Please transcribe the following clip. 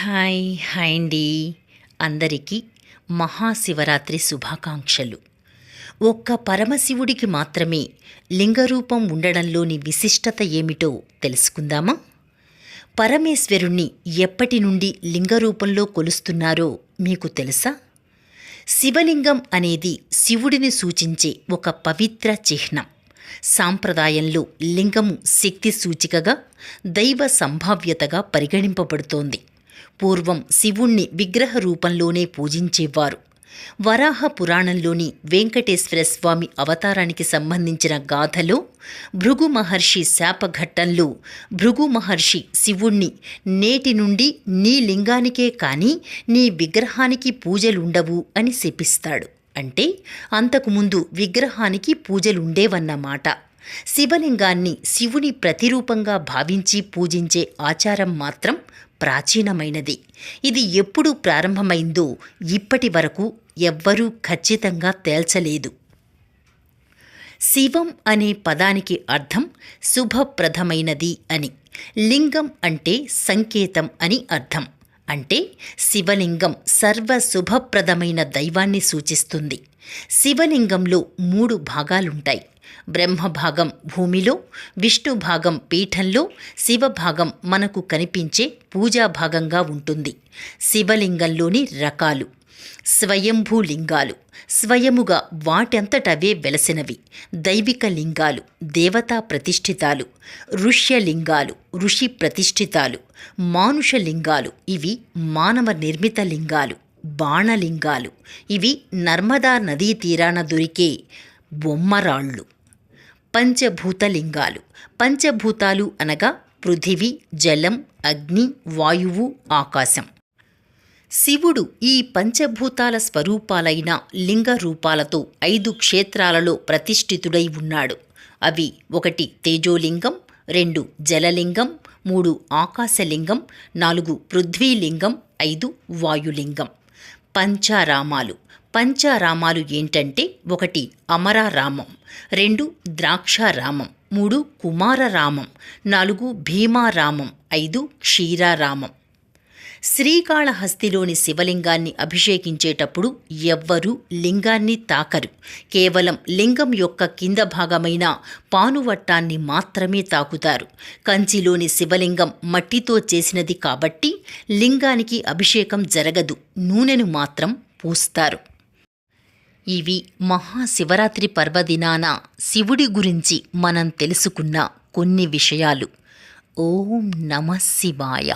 Hi hi అండి. అందరికీ మహాశివరాత్రి శుభాకాంక్షలు. ఒక్క పరమశివుడికి మాత్రమే లింగరూపం ఉండడంలోని విశిష్టత ఏమిటో తెలుసుకుందామా? పరమేశ్వరుణ్ణి ఎప్పటి నుండి లింగరూపంలో కొలుస్తున్నారో మీకు తెలుసా? శివలింగం అనేది శివుడిని సూచించే ఒక పవిత్ర చిహ్నం. సాంప్రదాయంలో లింగము శక్తి సూచికగా దైవ సంభావ్యతగా పరిగణింపబడుతోంది. పూర్వం శివుణ్ణి విగ్రహ రూపంలోనే పూజించేవారు. వరాహ పురాణంలోని వెంకటేశ్వర స్వామి అవతారానికి సంబంధించిన గాథలో భృగు మహర్షి శాపఘట్టంలో భృగు మహర్షి శివుణ్ణి నేటి నుండి నీ లింగానికే కాని నీ విగ్రహానికి పూజలుండవు అని శపిస్తాడు. అంటే అంతకుముందు విగ్రహానికి పూజలుండేవన్నమాట. శివలింగాన్ని శివుని ప్రతిరూపంగా భావించి పూజించే ఆచారం మాత్రం ప్రాచీనమైనది. ఇది ఎప్పుడు ప్రారంభమైందో ఇప్పటి వరకు ఎవ్వరూ ఖచ్చితంగా తేల్చలేదు. శివం అనే పదానికి అర్థం శుభప్రదమైనది అని. లింగం అంటే సంకేతం అని అర్థం. అంటే శివలింగం సర్వ శుభప్రదమైన దైవాన్ని సూచిస్తుంది. శివలింగంలో మూడు భాగాలుంటాయి. బ్రహ్మభాగం భూమిలో విష్ణు భాగం పీఠంలో శివభాగం మనకు కనిపించే పూజా భాగంగా ఉంటుంది. శివలింగంలోని రకాలు. స్వయంభూ లింగాలు స్వయముగా వాటంతటవే వెలసినవి. దైవిక లింగాలు దేవతా ప్రతిష్ఠితాలు ఋష్యలింగాలు ఋషి ప్రతిష్ఠితాలు మానుష లింగాలు ఇవి మానవ నిర్మిత లింగాలు బాణలింగాలు. ఇవి నర్మదా నదీ తీరాన దొరికే బొమ్మరాళ్ళు. పంచభూతలింగాలు. పంచభూతాలు అనగా పృథివీ జలం అగ్ని వాయువు ఆకాశం. శివుడు ఈ పంచభూతాల స్వరూపాలైన లింగ రూపాలతో ఐదు క్షేత్రాలలో ప్రతిష్ఠితుడై ఉన్నాడు. అవి ఒకటి తేజోలింగం రెండు జలలింగం మూడు ఆకాశలింగం నాలుగు పృథ్వీలింగం ఐదు వాయులింగం. పంచారామాలు. పంచారామాలు ఏంటంటే ఒకటి అమరారామం రెండు ద్రాక్షారామం మూడు కుమారరామం నాలుగు భీమారామం ఐదు క్షీరారామం. శ్రీకాళహస్తిలోని శివలింగాన్ని అభిషేకించేటప్పుడు ఎవ్వరూ లింగాన్ని తాకరు. కేవలం లింగం యొక్క కింద భాగమైన పానువట్టాన్ని మాత్రమే తాకుతారు. కంచిలోని శివలింగం మట్టితో చేసినది కాబట్టి లింగానికి అభిషేకం జరగదు. నూనెను మాత్రం పూస్తారు. ఇవి మహాశివరాత్రి పర్వదినాన శివుడి గురించి మనం తెలుసుకున్న కొన్ని విషయాలు. ఓం నమ శివాయ.